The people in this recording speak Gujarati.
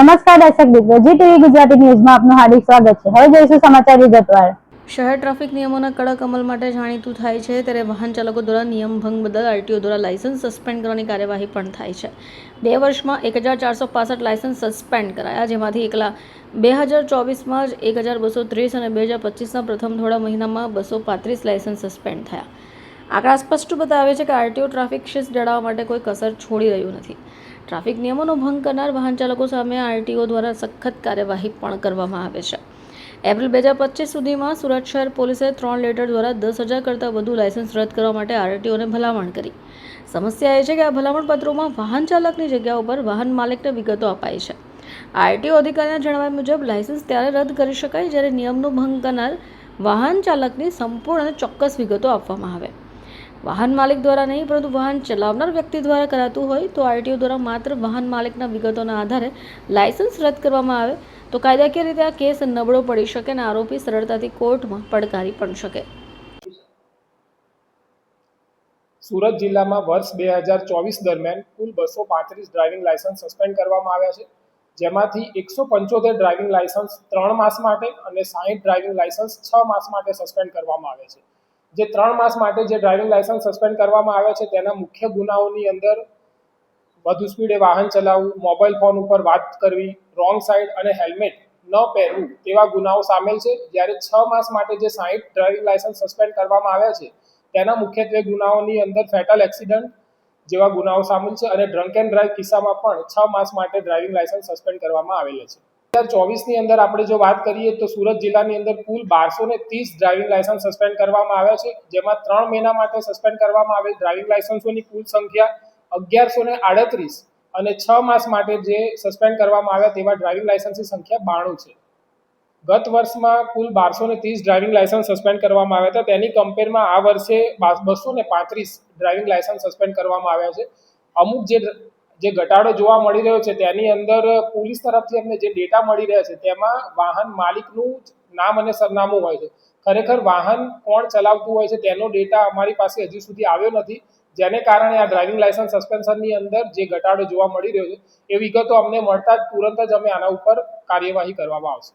નમસ્કાર દર્શક મિત્રો, જી ટીવી ગુજરાતી ન્યૂઝમાં આપનું હાર્દિક સ્વાગત છે. હવે જોઈશું સમાચાર વિગતવાર. શહેર ટ્રાફિક નિયમોના કડક અમલ માટે જાણીતું થાય છે, ત્યારે વાહન ચાલકો દ્વારા નિયમ ભંગ બદલ આરટીઓ દ્વારા લાયસન્સ સસ્પેન્ડ કરવાની કાર્યવાહી પણ થાય છે. બે વર્ષમાં એક હજાર ચારસો પાસઠ લાયસન્સ સસ્પેન્ડ કરાયા, જેમાંથી એકલા બે હજાર ચોવીસમાં જ એક હજાર બસો ત્રીસ અને બે હજાર પચીસના પ્રથમ થોડા મહિનામાં બસો પાંત્રીસ લાયસન્સ સસ્પેન્ડ થયા. આંકડા સ્પષ્ટ બતાવે છે કે આરટીઓ ટ્રાફિક શિસ્ત જળાવવા માટે કોઈ કસર છોડી રહ્યું નથી. ટ્રાફિક નિયમોનો ભંગ કરનાર વાહન ચાલકો સામે આરટીઓ દ્વારા સખત કાર્યવાહી પણ કરવામાં આવે છે. એપ્રિલ બે હજાર પચીસ સુધીમાં સુરત શહેર પોલીસે ત્રણ લેટર દ્વારા દસ હજાર કરતાં વધુ લાયસન્સ રદ કરવા માટે આરટીઓને ભલામણ કરી. સમસ્યા એ છે કે આ ભલામણ પત્રોમાં વાહન ચાલકની જગ્યા ઉપર વાહન માલિકને વિગતો અપાઈ છે. આરટીઓ અધિકારીના જણાવ્યા મુજબ, લાયસન્સ ત્યારે રદ કરી શકાય જ્યારે નિયમનો ભંગ કરનાર વાહન ચાલકની સંપૂર્ણ અને ચોક્કસ વિગતો આપવામાં આવે. વાહન માલિક દ્વારા નહીં, પરંતુ વાહન ચલાવનાર વ્યક્તિ દ્વારા કરાતું હોય તો આરટીઓ દ્વારા માત્ર વાહન માલિકના વિગતોના આધારે લાયસન્સ રદ કરવામાં આવે. તો કાયદાકીય રીતે આ કેસ નબળો પડી શકે અને આરોપી સરળતાથી કોર્ટમાં પડકારી પણ શકે. સુરત જિલ્લામાં વર્ષ બે હજાર ચોવીસ દરમિયાન કુલ બસો પાંત્રીસ ડ્રાઇવિંગ લાયસન્સ સસ્પેન્ડ કરવામાં આવ્યા છે. જેમાંથી એકસો પંચોતેર ડ્રાઇવિંગ લાયસન્સ ત્રણ માસ માટે અને સાહીઠ ડ્રાઇવિંગ લાયસન્સ છ માસ માટે સસ્પેન્ડ કરવામાં આવે છે. જે ત્રણ માસ માટે જે ડ્રાઇવિંગ લાયસન્સ સસ્પેન્ડ કરવામાં આવ્યા છે, તેના મુખ્ય ગુનાઓની અંદર વધુ સ્પીડે વાહન ચલાવવું, મોબાઈલ ફોન ઉપર વાત કરવી, રોંગ સાઈડ અને હેલ્મેટ ન પહેરવું તેવા ગુનાઓ સામેલ છે. જ્યારે છ માસ માટે જે સાહીઠ ડ્રાઇવિંગ લાયસન્સ સસ્પેન્ડ કરવામાં આવ્યા છે, તેના મુખ્યત્વે ગુનાઓની અંદર ફેટલ એક્સિડન્ટ જેવા ગુનાઓ સામેલ છે અને ડ્રંક એન્ડ ડ્રાઈવ કિસ્સામાં પણ છ માસ માટે ડ્રાઇવિંગ લાયસન્સ સસ્પેન્ડ કરવામાં આવેલા છે. હજાર ચોવીસની અંદર આપણે જો વાત કરીએ તો સુરત જિલ્લાની અંદર કુલ બારસો ને ત્રીસ ડ્રાઇવિંગ લાયસન્સ સસ્પેન્ડ કરવામાં આવ્યા છે, જેમાં ત્રણ મહિના માટે સસ્પેન્ડ કરવામાં આવેલ ડ્રાઇવિંગ લાયસન્સોની કુલ સંખ્યા અગિયારસો ને આડત્રીસ અને છ માસ માટે જે સસ્પેન્ડ કરવામાં આવ્યા તેવા ડ્રાઇવિંગ લાયસન્સની સંખ્યા બાણું છે. ગત વર્ષમાં કુલ બારસો ને ત્રીસ ડ્રાઇવિંગ લાયસન્સ સસ્પેન્ડ કરવામાં આવ્યા હતા, તેની કમ્પેરમાં આ વર્ષે બસો ને પાંત્રીસ ડ્રાઇવિંગ લાયસન્સ સસ્પેન્ડ કરવામાં આવ્યા છે. અમુક જે જે ઘટાડો જોવા મળી રહ્યો છે, તેની અંદર પોલીસ તરફથી અમને જે ડેટા મળી રહ્યા છે, તેમાં વાહન માલિકનું નામ અને સરનામું હોય છે. ખરેખર વાહન કોણ ચલાવતું હોય છે, તેનો ડેટા અમારી પાસે હજુ સુધી આવ્યો નથી. જેને કારણે આ ડ્રાઇવિંગ લાયસન્સ સસ્પેન્શનની અંદર જે ઘટાડો જોવા મળી રહ્યો છે, એ વિગતો અમને મળતા જ તુરંત જ અમે આના ઉપર કાર્યવાહી કરવામાં આવશે.